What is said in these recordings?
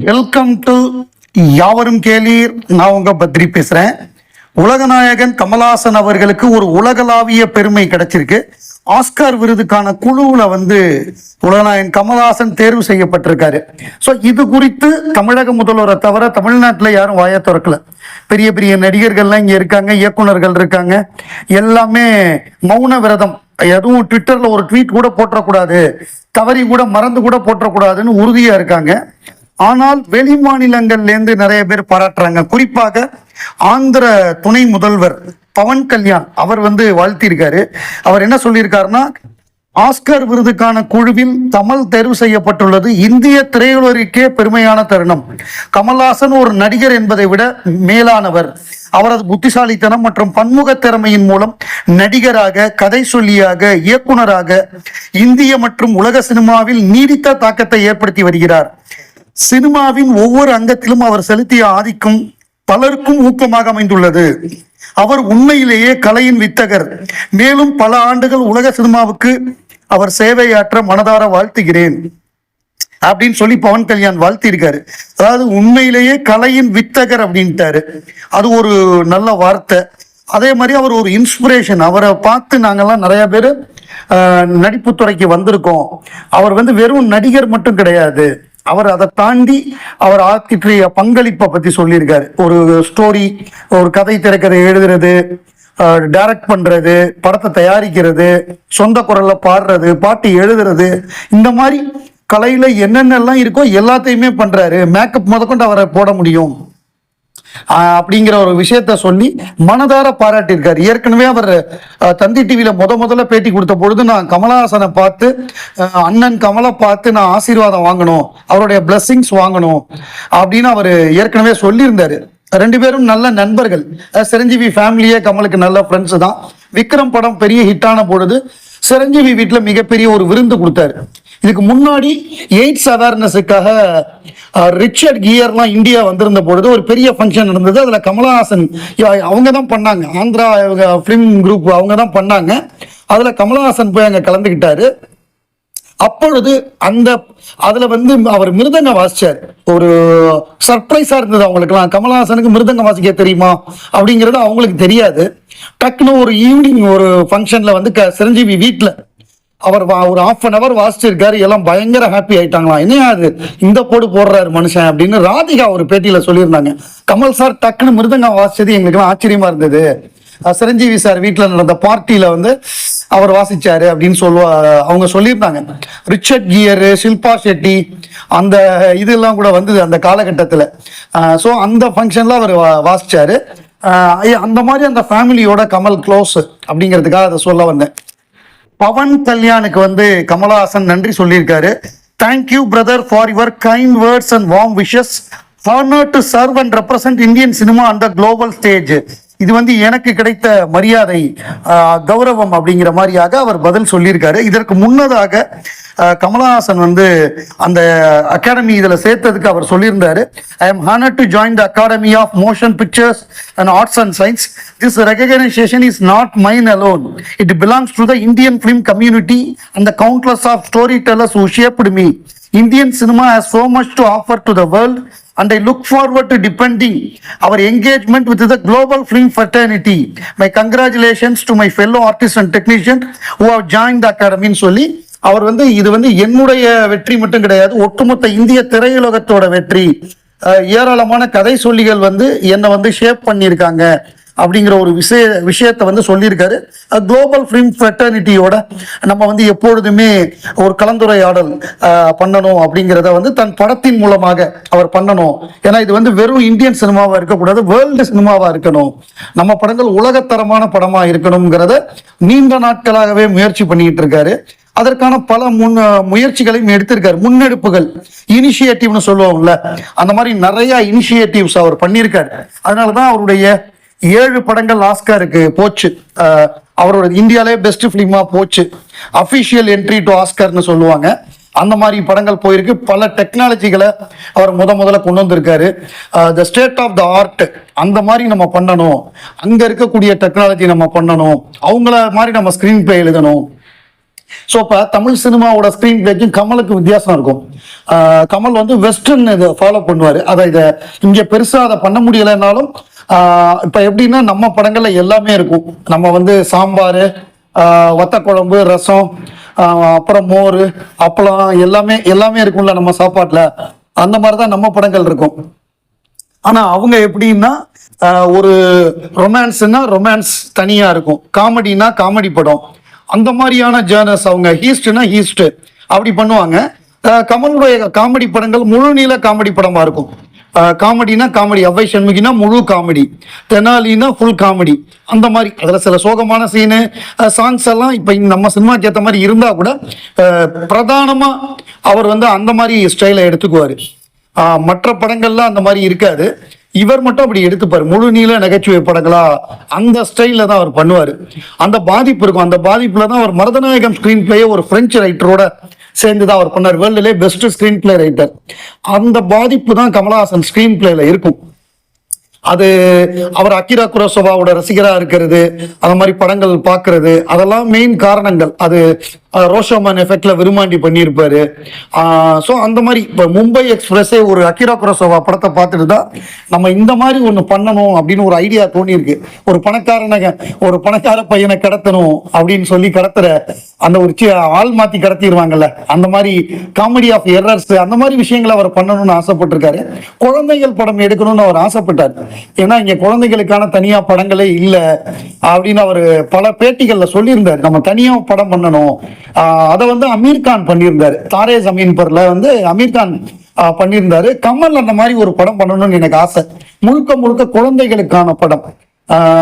Welcome to யாவரும் கேளீர். நான் உங்க பத்ரி பேசுறேன். உலகநாயகன் கமலாசன் அவர்களுக்கு ஒரு உலகளாவிய பெருமை கிடைச்சிருக்கு. ஆஸ்கார் விருதுக்கான குழுவுல வந்து உலகநாயகன் கமலஹாசன் தேர்வு செய்யப்பட்டிருக்காரு. ஸோ இது குறித்து தமிழக முதல்வரை தவிர தமிழ்நாட்டில் யாரும் வாய திறக்கல. பெரிய பெரிய நடிகர்கள்லாம் இங்கே இருக்காங்க இயக்குனர்கள் இருக்காங்க. எல்லாமே மௌன விரதம். எதுவும் ட்விட்டரில் ஒரு ட்வீட் கூட போட்டக்கூடாது தவறி கூட மறந்து கூட போட்டக்கூடாதுன்னு உறுதியாக இருக்காங்க. ஆனால் வெளி மாநிலங்கள்லேருந்து நிறைய பேர் பாராட்டுறாங்க. குறிப்பாக ஆந்திர துணை முதல்வர் பவன் கல்யாண் அவர் வந்து வாழ்த்திருக்காரு அவர் என்ன சொல்லியிருக்காருன்னா ஆஸ்கர் விருதுக்கான குழுவில் தமிழ் தேர்வு செய்யப்பட்டுள்ளது. இந்திய திரையுலகிற்கே பெருமையான தருணம். கமல்ஹாசன் ஒரு நடிகர் என்பதை விட மேலானவர். அவரது புத்திசாலித்தனம் மற்றும் பன்முக திறமையின் மூலம் நடிகராக கதை சொல்லியாக இயக்குனராக இந்திய மற்றும் உலக சினிமாவில் நீடித்த தாக்கத்தை ஏற்படுத்தி வருகிறார். சினிமாவின் ஒவ்வொரு அங்கத்திலும் அவர் செலுத்திய ஆதிக்கம் பலருக்கும் ஊக்கமாக அமைந்துள்ளது. அவர் உண்மையிலேயே கலையின் வித்தகர். மேலும் பல ஆண்டுகள் உலக சினிமாவுக்கு அவர் சேவையாற்ற மனதார வாழ்த்துகிறேன். அப்படின்னு சொல்லி பவன் கல்யாண் வாழ்த்திருக்காரு அதாவது உண்மையிலேயே கலையின் வித்தகர் அப்படின்ட்டாரு. அது ஒரு நல்ல வார்த்தை. அதே மாதிரி அவர் ஒரு இன்ஸ்பிரேஷன் அவரை பார்த்து நாங்கெல்லாம் நிறைய பேர் நடிப்புத்துறைக்கு வந்திருக்கோம். அவர் வந்து வெறும் நடிகர் மட்டும் கிடையாது. அவர் அதை தாண்டி அவர் ஆற்றிய பங்களிப்பை பத்தி சொல்லியிருக்காரு. ஒரு ஸ்டோரி ஒரு கதை திரைக்கதை எழுதுறது டைரக்ட் பண்றது படத்தை தயாரிக்கிறது சொந்த குரல்ல பாடுறது பாட்டு எழுதுறது இந்த மாதிரி கலையில என்னென்னலாம் இருக்கோ எல்லாத்தையுமே பண்றாரு. மேக்கப் முதற்கொண்டு அவரை போட முடியும். அப்படிங்கிற ஒரு விஷயத்த சொல்லி மனதார பாராட்டியிருக்காரு. ஏற்கனவே அவர் தந்தி டிவியில முத முதல்ல பேட்டி கொடுத்த பொழுது நான் கமலஹாசனை பார்த்து அண்ணன் கமலை பார்த்து நான் ஆசீர்வாதம் வாங்கணும் அவருடைய பிளஸ்ஸிங்ஸ் வாங்கணும் அப்படின்னு அவர் ஏற்கனவே சொல்லியிருந்தாரு. ரெண்டு பேரும் நல்ல நண்பர்கள். சிரஞ்சீவி ஃபேமிலியே கமலுக்கு நல்ல ஃப்ரெண்ட்ஸ் தான். விக்ரம் படம் பெரிய ஹிட்டான பொழுது சிரஞ்சீவி வீட்டில் மிகப்பெரிய ஒரு விருந்து கொடுத்தாரு. இதுக்கு முன்னாடி எய்ட்ஸ் அவேர்னஸுக்காக ரிச்சர்ட் கியர்லாம் இந்தியா வந்திருந்த பொழுது ஒரு பெரிய ஃபங்க்ஷன் நடந்தது. அதில் கமலஹாசன் யா- அவங்க தான் பண்ணாங்க. ஆந்திரா ஃபிலிம் குரூப் அவங்க தான் பண்ணாங்க. அதில் கமலஹாசன் போய் அங்கே கலந்துக்கிட்டாரு அப்பொழுது அந்த அதில் வந்து அவர் மிருதங்க வாசிச்சார். ஒரு சர்ப்ரைஸாக இருந்தது அவங்களுக்குலாம் கமலஹாசனுக்கு மிருதங்க வாசிக்க தெரியுமா? அப்படிங்கிறது அவங்களுக்கு தெரியாது. டக்குன்னு ஒரு ஈவினிங் ஒரு ஃபங்க்ஷனில் வந்து க- சிரஞ்சீவி வீட்டில் அவர் வா- ஒரு ஆஃப் அன் அவர் வாசிச்சிருக்காரு. எல்லாம் பயங்கர ஹாப்பி ஆயிட்டாங்களாம். என்னையா அது? இந்த போடு போடுறாரு மனுஷன் அப்படின்னு ராதிகா ஒரு பேட்டியில சொல்லியிருந்தாங்க. கமல் சார் டக்குன்னு மிருதங்கம் வாசிச்சது எங்களுக்குலாம் ஆச்சரியமா இருந்தது. சிரஞ்சீவி சார் வீட்டில் நடந்த பார்ட்டியில வந்து அவர் வாசிச்சாரு அப்படின்னு சொல்லுவா அவங்க சொல்லியிருந்தாங்க. ரிச்சர்ட் கியரு ஷில்பா ஷெட்டி அந்த இதெல்லாம் கூட வந்தது அந்த காலகட்டத்தில். ஸோ அந்த ஃபங்க்ஷனில் அவர் வா- வாசிச்சாரு. அந்த மாதிரி அந்த ஃபேமிலியோட கமல் க்ளோஸ் அப்படிங்கிறதுக்காக அதை சொல்ல வந்தேன். பவன் கல்யாணுக்கு வந்து கமலஹாசன் நன்றி சொல்லியிருக்காரு. Thank you brother for your kind words and warm wishes honour to serve and represent Indian cinema அந்த குளோபல் ஸ்டேஜ் இது வந்து எனக்கு கிடைத்த மரியாதை கௌரவம் அப்படிங்கிற மாதிரியாக அவர் பதில் சொல்லியிருக்காரு. இதற்கு முன்னதாக கமலஹாசன் வந்து அந்த அகாடமி இதில் சேர்த்ததுக்கு அவர் சொல்லியிருந்தாரு. I am honour to join the Academy of Motion Pictures and Arts and Science this recognition is not mine alone it belongs to the Indian film community and the countless of storytellers who shaped me indian cinema has so much to offer to the world and i look forward to depending our engagement with the global film fraternity my congratulations to my fellow artists and technicians who have joined the academy ன்னு சொல்லி அவர் வந்து இது வந்து என்னுடைய வெற்றி மட்டும் கிடையாது ஒட்டுமொத்த இந்திய திரையுலகத்தோட வெற்றி ஏராளமான கதை சொல்லிகள் வந்து என்னை வந்து ஷேப் பண்ணியிருக்காங்க அப்படிங்கிற ஒரு விஷய விஷயத்தை வந்து சொல்லியிருக்காரு. குளோபல் ஃபிலிம் ஃபெட்டர்னிட்டியோட நம்ம வந்து எப்பொழுதுமே ஒரு கலந்துரையாடல் பண்ணணும் அப்படிங்கிறத வந்து தன் படத்தின் மூலமாக அவர் பண்ணணும். ஏன்னா இது வந்து வெறும் இந்தியன் சினிமாவாக இருக்கக்கூடாது வேர்ல்டு சினிமாவாக இருக்கணும். நம்ம படங்கள் உலகத்தரமான படமாக இருக்கணுங்கிறத நீண்ட நாட்களாகவே முயற்சி பண்ணிக்கிட்டு இருக்காரு அதற்கான பல முன் முயற்சிகளையும் எடுத்திருக்காரு. முன்னெடுப்புகள் இனிஷியேட்டிவ்னு சொல்லுவோம்ல அந்த மாதிரி நிறைய இனிஷியேட்டிவ்ஸ் அவர் பண்ணியிருக்காரு. அதனாலதான் அவருடைய ஏழு படங்கள் ஆஸ்காருக்கு போச்சு. அவரோட இந்தியாலே பெஸ்ட் ஃபிலிமா போச்சு. அஃபிஷியல் என்ட்ரி டு ஆஸ்கர்னு சொல்லுவாங்க. அந்த மாதிரி படங்கள் போயிருக்கு. பல டெக்னாலஜிகளை அவர் முத முதல்ல கொண்டு வந்திருக்காரு. The state of the art அந்த மாதிரி நம்ம பண்ணணும். அங்கே இருக்கக்கூடிய டெக்னாலஜி நம்ம பண்ணணும். அவங்கள மாதிரி நம்ம ஸ்கிரீன் பிளே எழுதணும். ஸோ இப்போ தமிழ் சினிமாவோட ஸ்க்ரீன் பிளேக்கும் கமலுக்கு வித்தியாசம் இருக்கும். கமல் வந்து வெஸ்டர்ன் இதை ஃபாலோ பண்ணுவார். அதை இதை இங்கே பெருசாக அதை பண்ண முடியலைன்னாலும் இப்போ எப்படின்னா நம்ம படங்களில் எல்லாமே இருக்கும். நம்ம வந்து சாம்பார் வத்த குழம்பு ரசம் அப்புறம் மோர் அப்பளம் எல்லாமே எல்லாமே இருக்கும்ல நம்ம சாப்பாட்டில். அந்த மாதிரி தான் நம்ம படங்கள் இருக்கும். ஆனால் அவங்க எப்படின்னா ஒரு ரொமான்ஸ்னா ரொமான்ஸ் தனியாக இருக்கும். காமெடினா காமெடி படம். அந்த மாதிரியான ஜேர்னஸ் அவங்க ஹீஸ்ட்னா ஹீஸ்ட் அப்படி பண்ணுவாங்க. கமலுடைய காமெடி படங்கள் முழுநீள காமெடி படமாக இருக்கும். காமெடினா காமெடி அவ்வை சண்முகினா முழு காமெடி தெனாலினா ஃபுல் காமெடி. அந்த மாதிரி அதில் சில சோகமான சீனு சாங்ஸ் எல்லாம் இப்போ நம்ம சினிமாக்கு ஏற்ற மாதிரி இருந்தால் கூட பிரதானமாக அவர் வந்து அந்த மாதிரி ஸ்டைலை எடுத்துக்குவார். மற்ற படங்கள்லாம் அந்த மாதிரி இருக்காது. இவர் மட்டும் அப்படி எடுத்துப்பார். முழு நீள நகைச்சுவை படங்களா அந்த ஸ்டைலில் தான் அவர் பண்ணுவார். அந்த பாதிப்பு இருக்கும். அந்த பாதிப்பில் தான் அவர் மருதநாயகம் ஸ்க்ரீன் பிளேயை ஒரு ஃப்ரெஞ்சு ரைட்டரோட சேர்ந்து தான் அவர் பண்ணார். வேர்ல்டுலே பெஸ்ட் ஸ்க்ரீன் பிளே ரைட்டர் அந்த பாதிப்பு தான் கமலஹாசன் ஸ்க்ரீன் பிளேல இருக்கும். அது அவர் அக்கிரா குரோசோவாவோட ரசிகரா இருக்கிறது அந்த மாதிரி படங்கள் பார்க்கறது அதெல்லாம் மெயின் காரணங்கள். அது ரோஷோமான் எஃபெக்ட்ல விரும்மாண்டி பண்ணியிருப்பாரு. ஸோ அந்த மாதிரி இப்போ மும்பை எக்ஸ்பிரஸே ஒரு அக்கிரா குரோசோவா படத்தை பார்த்துட்டு தான் நம்ம இந்த மாதிரி ஒன்று பண்ணணும் அப்படின்னு ஒரு ஐடியா தோணியிருக்கு. ஒரு பணக்காரனை ஒரு பணக்கார பையனை கடத்தணும் அப்படின்னு சொல்லி கடத்துற அந்த ஒரு ஆள் மாத்தி கடத்திடுவாங்கல்ல அந்த மாதிரி காமெடி ஆஃப் எரர்ஸ் அந்த மாதிரி விஷயங்களை அவர் பண்ணணும்னு ஆசைப்பட்டிருக்காரு. குழந்தைகள் படம் எடுக்கணும்னு அவர் ஆசைப்பட்டார். ஏன்னா இங்கே குழந்தைகளுக்கான தனியாக படங்களே இல்லை அப்படின்னு அவர் பல பேட்டிகளில் சொல்லியிருந்தார். நம்ம தனியாக படம் பண்ணணும் அதை வந்து அமீர் கான் பண்ணியிருந்தாரு. தாரே ஜமீன் பர்ல வந்து அமீர் கான் பண்ணியிருந்தாரு. கமல் அந்த மாதிரி ஒரு படம் பண்ணணும்னு எனக்கு ஆசை. முழுக்க முழுக்க குழந்தைகளுக்கான படம்.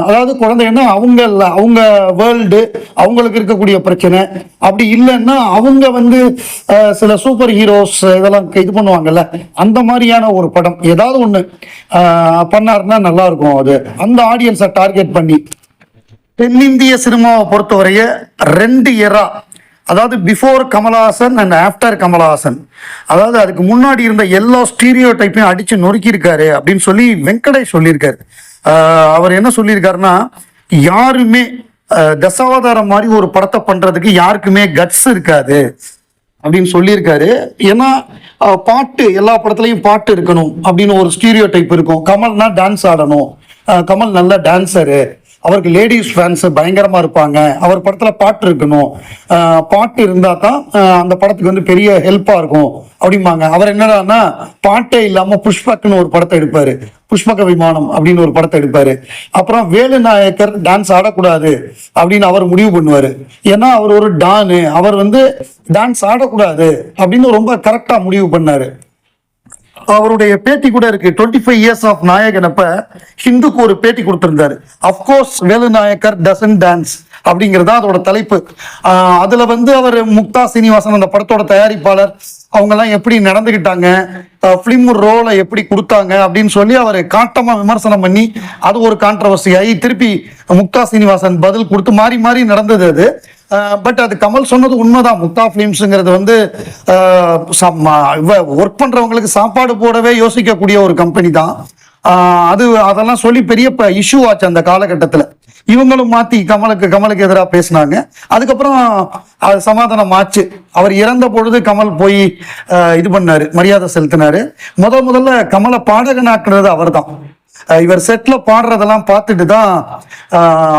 அதாவது குழந்தைன்னா அவங்க அவங்க வேர்ல்டு அவங்களுக்கு இருக்கக்கூடிய பிரச்சனை. அப்படி இல்லைன்னா அவங்க வந்து சில சூப்பர் ஹீரோஸ் இதெல்லாம் இது பண்ணுவாங்கல்ல அந்த மாதிரியான ஒரு படம். ஏதாவது ஒன்று பண்ணாருன்னா நல்லா இருக்கும் அது. அந்த ஆடியன்ஸை டார்கெட் பண்ணி தென்னிந்திய சினிமாவை பொறுத்தவரைய ரெண்டு எரா அதாவது before Kamal Haasan and after Kamal Haasan. அதாவது அதுக்கு முன்னாடி இருந்த எல்லா ஸ்டீரியோ டைப்பையும் அடித்து நொறுக்கியிருக்காரு அப்படின்னு சொல்லி வெங்கடேஷ் சொல்லியிருக்காரு. அவர் என்ன சொல்லியிருக்காருன்னா யாருமே தசாவதாரம் மாதிரி ஒரு படத்தை பண்ணுறதுக்கு யாருக்குமே கட்ஸ் இருக்காது. அப்படின்னு சொல்லியிருக்காரு. ஏன்னா பாட்டு எல்லா படத்துலையும் பாட்டு இருக்கணும் அப்படின்னு ஒரு ஸ்டீரியோ டைப் இருக்கும். கமல்னா டான்ஸ் ஆடணும். கமல் நல்ல டான்ஸரு அவருக்கு லேடிஸ் ஃபேன்ஸ் பயங்கரமா இருப்பாங்க. அவர் படத்துல பாட்டு இருக்கணும். பாட்டு இருந்தா தான் அந்த படத்துக்கு வந்து பெரிய ஹெல்ப்பா இருக்கும் அப்படிம்பாங்க. அவர் என்னடான்னா பாட்டே இல்லாம புஷ்பக்னு ஒரு படத்தை எடுப்பாரு. புஷ்பக விமானம் அப்படின்னு ஒரு படத்தை எடுப்பாரு. அப்புறம் வேலு நாயக்கர் டான்ஸ் ஆடக்கூடாது அப்படின்னு அவர் முடிவு பண்ணுவாரு. ஏன்னா அவர் ஒரு டானு. அவர் வந்து டான்ஸ் ஆடக்கூடாது அப்படின்னு ரொம்ப கரெக்டா முடிவு பண்ணாரு. அவருடைய பேட்டி கூட இருக்கு. டுவெண்ட்டி ஃபைவ் இயர்ஸ் ஆஃப் நாயகன் அப்ப ஹிந்துக்கு ஒரு பேட்டி கொடுத்திருந்தாரு. Of course Velu Nayakar dozen dance அப்படிங்கிறது அதோட தலைப்பு. அதுல வந்து அவர் முக்தா சீனிவாசன் அந்த படத்தோட தயாரிப்பாளர். அவங்க எல்லாம் எப்படி நடந்துகிட்டாங்க? ஃபிலிம் ரோலை எப்படி கொடுத்தாங்க அப்படின்னு சொல்லி அவர் காட்டமா விமர்சனம் பண்ணி அது ஒரு கான்ட்ரவர்சி ஆகி திருப்பி முக்தா சீனிவாசன் பதில் கொடுத்து மாறி மாறி நடந்தது அது. பட் அது கமல் சொன்னது உண்மைதான். முக்தா ஃபிலிம்ஸுங்கிறது வந்து ஒர்க் பண்ணுறவங்களுக்கு சாப்பாடு போடவே யோசிக்கக்கூடிய ஒரு கம்பெனி தான். அது அதெல்லாம் சொல்லி பெரிய இஷ்யூ ஆச்சு அந்த காலகட்டத்தில். இவங்களும் மாத்தி கமலுக்கு கமலுக்கு எதிராக பேசினாங்க. அதுக்கப்புறம் அது சமாதானம் ஆச்சு. அவர் இறந்த பொழுது கமல் போய் இது பண்ணாரு மரியாதை செலுத்தினாரு. முதல் முதல்ல கமலை பாடகனாக்குறது அவர் தான் இவர் செட்ல பாடுறதெல்லாம் பார்த்துட்டு தான்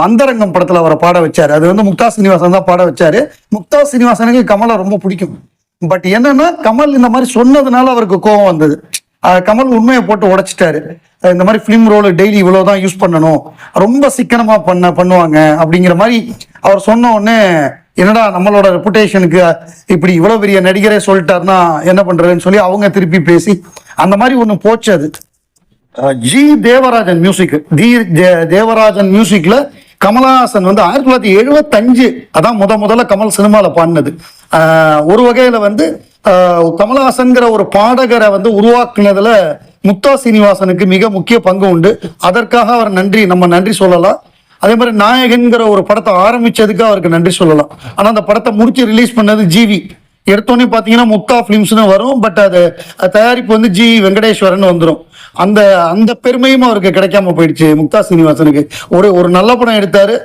அந்தரங்கம் படத்துல அவரை பாட வச்சாரு. அது வந்து முக்தா சீனிவாசன் தான் பாட வச்சாரு. முக்தா சீனிவாசனுக்கு கமலை ரொம்ப பிடிக்கும். பட் என்னன்னா கமல் இந்த மாதிரி சொன்னதுனால அவருக்கு கோபம் வந்தது. கமல் உண்மையை போட்டு உடைச்சிட்டாரு. இந்த மாதிரி ஃபிலிம் ரோல் டெய்லி இவ்வளவுதான் யூஸ் பண்ணணும். ரொம்ப சிக்கனமா பண்ண பண்ணுவாங்க அப்படிங்கிற மாதிரி அவர் சொன்ன உடனே என்னடா நம்மளோட ரெப்புடேஷனுக்கு இப்படி இவ்வளவு பெரிய நடிகரே சொல்லிட்டாருன்னா என்ன பண்றதுன்னு சொல்லி அவங்க திருப்பி பேசி அந்த மாதிரி ஒன்று போச்சு அது. ஜி தேவராஜன் மியூசிக் தி தே- தேவராஜன் மியூசிக்ல கமலஹாசன் வந்து ஆயிரத்தி தொள்ளாயிரத்தி எழுபத்தஞ்சு அதான் முத முதல்ல கமல் சினிமாவில் பாடினது. ஒரு வகையில் வந்து கமலஹாசன்கிற ஒரு பாடகரை வந்து உருவாக்குனதுல முக்தா சீனிவாசனுக்கு மிக முக்கிய பங்கு உண்டு. அதற்காக அவர் நன்றி நம்ம நன்றி சொல்லலாம். அதே மாதிரி நாயகன்கிற ஒரு படத்தை ஆரம்பிச்சதுக்கு அவருக்கு நன்றி சொல்லலாம். ஆனால் அந்த படத்தை முடிச்சு ரிலீஸ் பண்ணது ஜிவி. எடுத்தோடனே பார்த்தீங்கன்னா முக்தா ஃபிலிம்ஸ்னு வரும் பட் அது தயாரிப்பு வந்து ஜி வெங்கடேஸ்வரன் வந்துடும் அந்த அந்த பெருமையும் அவருக்கு கிடைக்காம போயிடுச்சு முக்தா சீனிவாசனுக்கு. ஒரு ஒரு நல்ல படம் எடுத்தாரு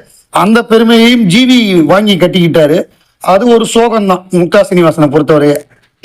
அந்த பெருமையையும் ஜிவி வாங்கி கட்டிக்கிட்டாரு. அது ஒரு சோகம் தான் முக்கா சீனிவாசனை பொறுத்தவரையே.